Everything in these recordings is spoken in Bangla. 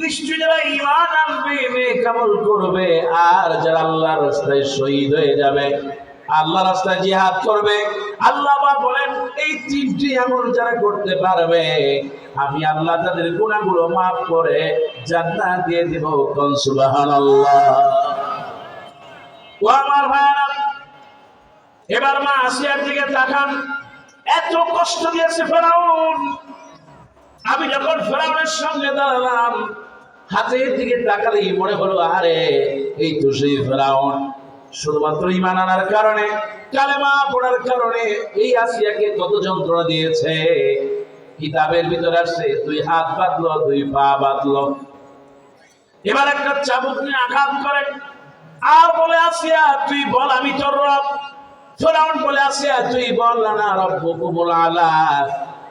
নিশ্চয় যারা ইমান আনবে নেক আমল করবে। আর যারা আল্লাহর রাস্তায় শহীদ হয়ে যাবে আল্লাহ রাস্তায় জিহাদ করবে, আল্লাহ বলেন, এই তিনটি আমল যারা করতে পারবে, আমি আল্লাহ তাদের গুণাগুলো মাফ করে জান্নাত দিয়ে দিব কোন সুবহানাল্লাহ। ও আমার ভাইরা এবার মা আসিয়ার দিকে তাকান। এত কষ্ট দিয়েছে ফেরাউন। আমি যখন ফেরাউনের সঙ্গে দাঁড়ালাম হাতের দিকে তাকালেই মনে হলো আরে এই তো সেই ফেরাউন। শুধুমাত্র ইমান আনার কারণে, কালেমা পড়ার কারণে এই আসিয়াকে কত যন্ত্রণা দিয়েছে। কিতাবের ভিতরে আসছে তুই হাত বাঁধলো তুই পা বাঁধলো। এবার একটা চাবুক নিয়ে আঘাত করে। আর বলে, আসিয়া, তুই বল, আমি তোর রব। ফেরাউন বলে, আসিয়া, তুই বল, না রব রব্বুকুমুল আলা।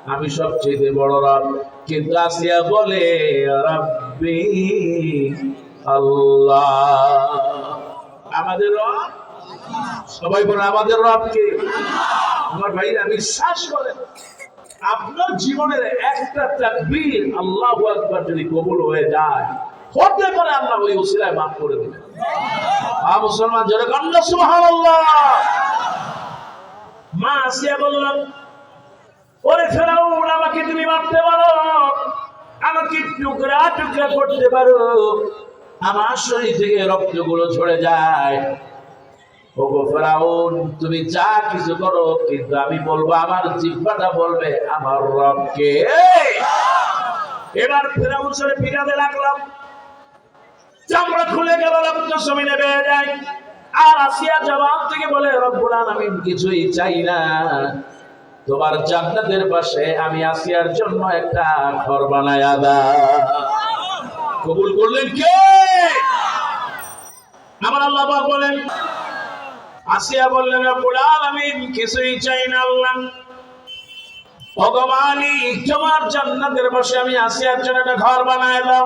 আমি সবচেয়ে বড় রব। কিন্তু আসিয়া বলে রব্বি আল্লাহ। আমাদের রব? সবাই বলে আমাদের রবকে। আমার ভাইরা, বিশ্বাস করেন, আপনার জীবনের একটা তাকবীর আল্লাহু আকবার যদি কবুল হয়ে যায়, হতে পারে আল্লাহ ওই উসিলায় মাফ করে দিবেন। আ মুসলমান, জোরে কন্যা সুবহানাল্লাহ। মা আসিয়া বললাম ওরে ফেরাউন, আমাকে তুমি মারতে পারো। আমাকে টুকরা টুকরা করতে পারো। আমার শরীর থেকে রক্তগুলো ঝরে যায়। তুমি যা কিছু করো, কিন্তু আমি বলব, আমার জিহ্বাটা বলবে আমার রবকে। এবার ফেরাউন সরে পিটাতে লাগলাম। চামড়া খুলে গেল, রক্ত জমিনে বেয়ে যায়। আর আসিয়া জবাব থেকে বলে, রব্বুল আলামিন, কিছুই চাই না। তোমার জান্নাতের পাশে আমি আসিয়ার জন্য একটা ঘর বানায়া দাও। কবুল করলেন কে? আমার আল্লাহ পাক বলেন, আসিয়া বললেন, রব্বুল আলামিন, কিছুই চাই না আল্লাহ। ভগবানই তোমার জান্নাতের পাশে আমি আসিয়ার জন্য একটা ঘর বানায় দাও।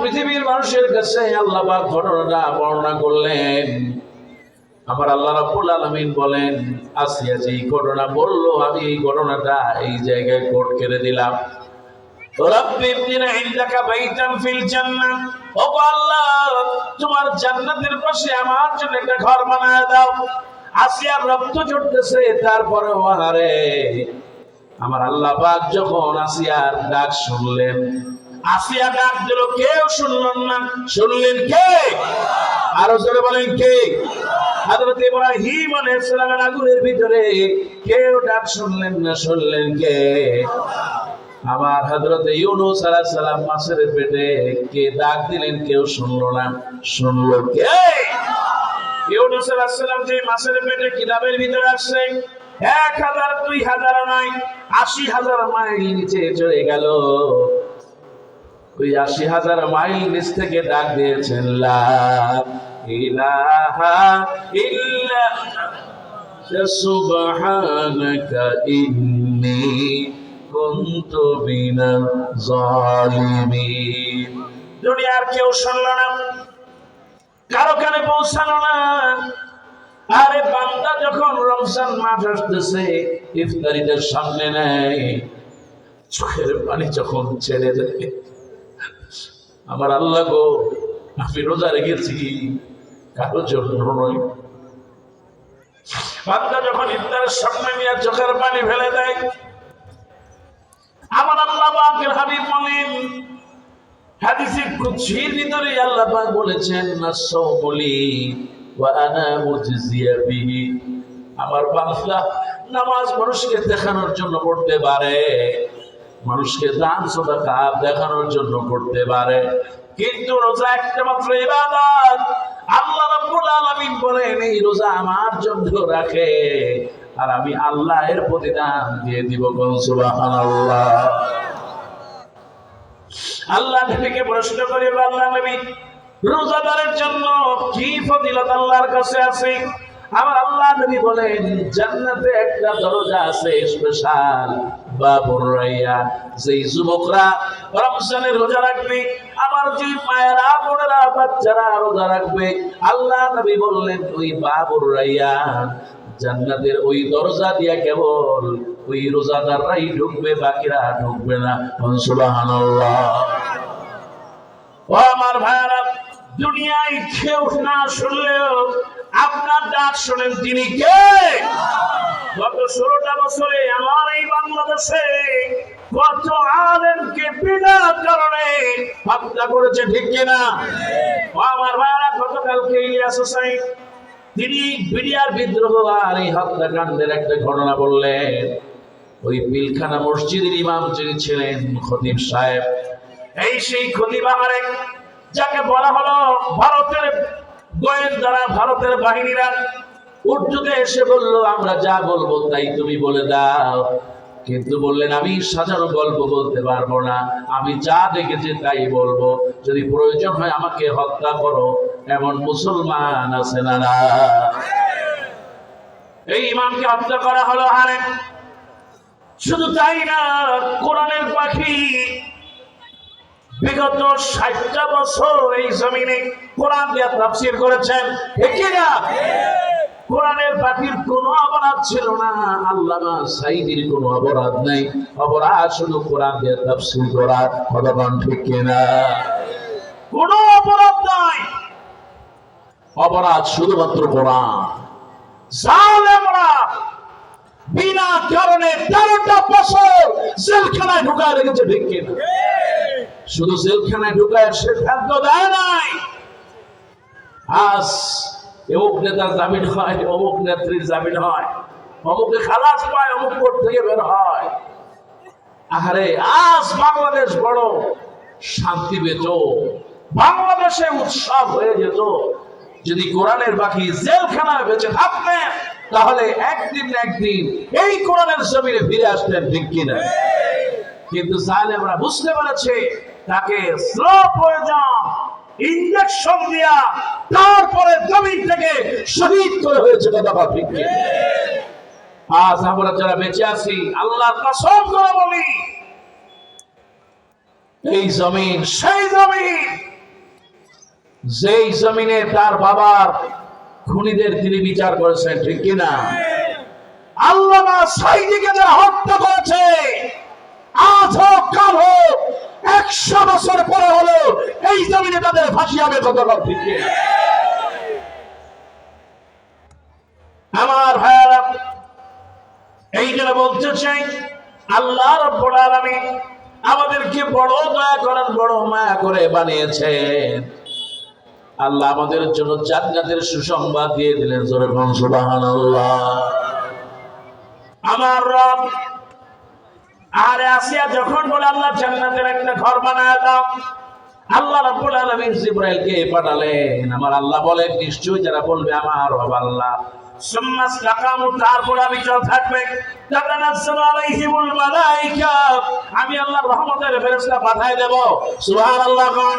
পৃথিবীর মানুষের কাছে আল্লাহ পাক ঘটনাটা বর্ণনা করলেন। আমার আল্লাহ রাব্বুল আলামিন বলেন, আসিয়া যে এই ঘটনা বলল, আমি এই ঘটনাটা এই জায়গায় কোট করে দিলাম আমার জন্য একটা ঘর বানায় দাও। তারপরে আমার আল্লাহ যখন আসিয়ার ডাক শুনলেন, আসিয়া ডাক দিল, কেউ শুনলেন না? শুনলেন কে? আরও বলেন কে? হযরত ইব্রাহিম আলাইহিস সালামের আগুনের ভিতরে কেউ ডাক শুনলেন না, শুনলেন কে? আমার হযরত ইউনূস আলাইহিস সালাম মাছের পেটে কে ডাক দিলেন, কেউ শুনলো না, শুনলো কে? ইউনূস আলাইহিস সালাম যে মাছের পেটে কিতাবের ভিতরে আসছে, এক হাজার, দুই হাজার নয়, আশি হাজার মাইল নিচে চলে গেল। ওই আশি হাজার মাইল নিচ থেকে ডাক দিয়েছেন ইলাহা ইল্লা সুবহানাকা ইন্নী দুনিয়ার কেউ শুনল না, কারও কানে পৌঁছালো না। আরে বান্দা যখন রমজান মাস আসতেছে, ইফতারিদের সামনে নেয়, চোখের পানি যখন ছেড়ে দেয়। আমার আল্লাহ গো, আমি রোজা রেখেছি, কারও জন্য নয়। বান্দা যখন ইফতারের সামনে নিয়ে চোখের পানি ফেলে দেয়, আমার আল্লাহ পাকের হাবিব বলেন হাদিসে কুদসির ভিতরে আল্লাহ পাক বলেছেন মুজজিয়া বিহি। আমার বান্দা নামাজ মানুষকে দেখানোর জন্য পড়তে পারে। মানুষকে দান সদাকা দেখানোর জন্য করতে পারে। কিন্তু রোজা একটা মাত্র ইবাদত। আল্লাহ রাব্বুল আলামিন বলেন, এই রোজা আমার জন্য রাখে আর আমি আল্লাহ এর প্রতিদান দিয়ে দিব কোন সুবহানাল্লাহ। আল্লাহ নবীকে প্রশ্ন করে আল্লাহ নবী, রোজাদারের জন্য কি ফজিলত আল্লাহর কাছে আছে? আমার আল্লাহ নবী বলেন, জান্নাতে একটা দরজা আছে স্পেশাল যুবকরা রোজা রাখবে যে রোজা রাখবে, আল্লাহ বললেন, ওই জান্নাতের ওই দরজা দিয়া কেবল ওই রোজাদাররাই ঢুকবে, বাকিরা ঢুকবে না। আমার ভাইয়ারা, দুনিয়ায় কেউ না শুনলেও আপনার ডাক শোনেন তিনি কে? গত ষোলোটা বছরে আমার এই বাংলাদেশে কত আলেমকে বিনা কারণে হত্যা করেছে, ঠিক কিনা? আমার ভাইয়ারা গতকালকে ইলিয়াস হোসাইন, তিনি বিডিআর বিদ্রোহ আর এই হত্যাকাণ্ডের একটা ঘটনা বললেন। ওই পিলখানা মসজিদের ইমাম যিনি ছিলেন খতিব সাহেব, এই সেই খতিব আমারে, যাকে বলা হলো ভারতের গোয়েন্দারা ভারতের বাহিনীরা উর্দুতে এসে বলল, আমরা যা বলব তাই তুমি বলে দাও। কিন্তু বললেন, আমি সাজানো গল্প বলতে পারব না। আমি যা দেখেছি তাই বলব। যদি প্রয়োজন হয় আমাকে হত্যা করো। এমন মুসলমান আছে না এই ইমামকে হত্যা করা হলো হারে শুধু তাই না, কোরআনের পাখি বিগত ষাটটা বছর এই জমিনে কোরআন তাফসির করেছেন। না? কোরআনের পাখির কোনো অপরাধ ছিল না আল্লামা সাইদির কোনো অপরাধ নেই। অপরাধ শুধু কোরআন তাফসির ঠিক কিনা অপরাধ নাই। অপরাধ শুধুমাত্র কোরআন। বিনা কারণে তেরোটা বছর জেলখানায় ঢুকায় রেখেছে, ঠিক কিনা শুধু জেলখানায় ঢুকায় সে খাদ্য দেয় নাই। আজ অমুক নেতার জামিন হয়, অমুক নেত্রীর জামিন হয়, অমুকে খালাস পায়, অমুক কোর্ট থেকে বের হয়। আহারে, আজ বাংলাদেশ বড় শান্তি পেত। বাংলাদেশে উৎসব হয়ে যেত। যদি কোরআনের বাকি জেলখানায় বেঁচে থাকতেন, তাহলে একদিন একদিন এই কোরআনের জমিনে ফিরে আসতেন, ঠিক কিনা? কিন্তু সাহেবরা বুঝতে পেরেছে তাকে প্রয়োজন ইঞ্জেকশন দিয়া তারপরে জমিন থেকে শহীদ করে হয়েছে কথা ঠিক আজ আমরা যারা বেঁচে আছি, আল্লাহর কসম করে বলি, এই জমিন, সেই জমিন, যেই জমিনে তার বাবার খুনিদের তিনি বিচার করেছেন, ঠিক কিনা আল্লামা সাইদিকে যারা হত্যা করেছে, আজ হোক, কাল হোক একশো বছর পরে হলো এই জমিনে তাদের ফাঁসি হবে ঠিক কিনা? আমার ভাইয়ারা বলতে চাই, আল্লাহ রব্বুল আলামিন আমাদেরকে বড় দয়া করেন, বড় মায়া করে বানিয়েছেন আল্লাহ আমাদের জন্য জান্নাতের সুসংবাদ দিয়ে দিলেন, জোরে সুবহানাল্লাহ আমার রব আরে আসিয়া যখন বলে, আল্লাহ জান্নাতের একটা ঘর বানায় দাও। আল্লাহ রাব্বুল আলামিন জিবরাইলকে পাঠালেন। আমার আল্লাহ বলেন, নিশ্চয়ই যারা বলবে আমার রব আল্লাহ। সুম্মা ইসতাকামু তারপর আমি চল থাকবে। তাতানাজ্জালু আলাইহিমুল মালাইকা। আমি আল্লাহর রহমতের ফেরেশতা পাঠায় দেব। সুবহানাল্লাহ কোন।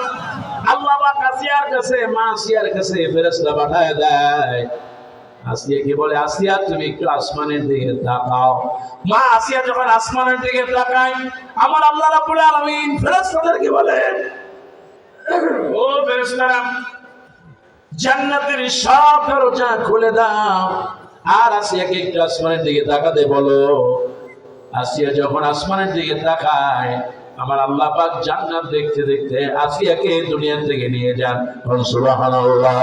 আল্লাহ পাক আসিয়ার কাছে, মা আসিয়ার কাছে ফেরেশতা পাঠায় দেয়। আসিয়া কি বলে, আসিয়া, তুমি একটু আসমানের দিকে তাকাও। মা আসিয়া যখন আসমানের দিকে তাকায়, আমার আল্লাহ রাব্বুল আলামিন ফেরেশতাদেরকে বলেন ও ফেরেশতারা, জান্নাতের সব দরজা খুলে দাও। আর আসিয়াকে একটু আসমানের দিকে তাকাতে বলো। আসিয়া যখন আসমানের দিকে তাকায়, আমার আল্লাহ পাক জান্নাত দেখতে দেখতে আসিয়াকে দুনিয়া থেকে নিয়ে যান। সুবহানাল্লাহ।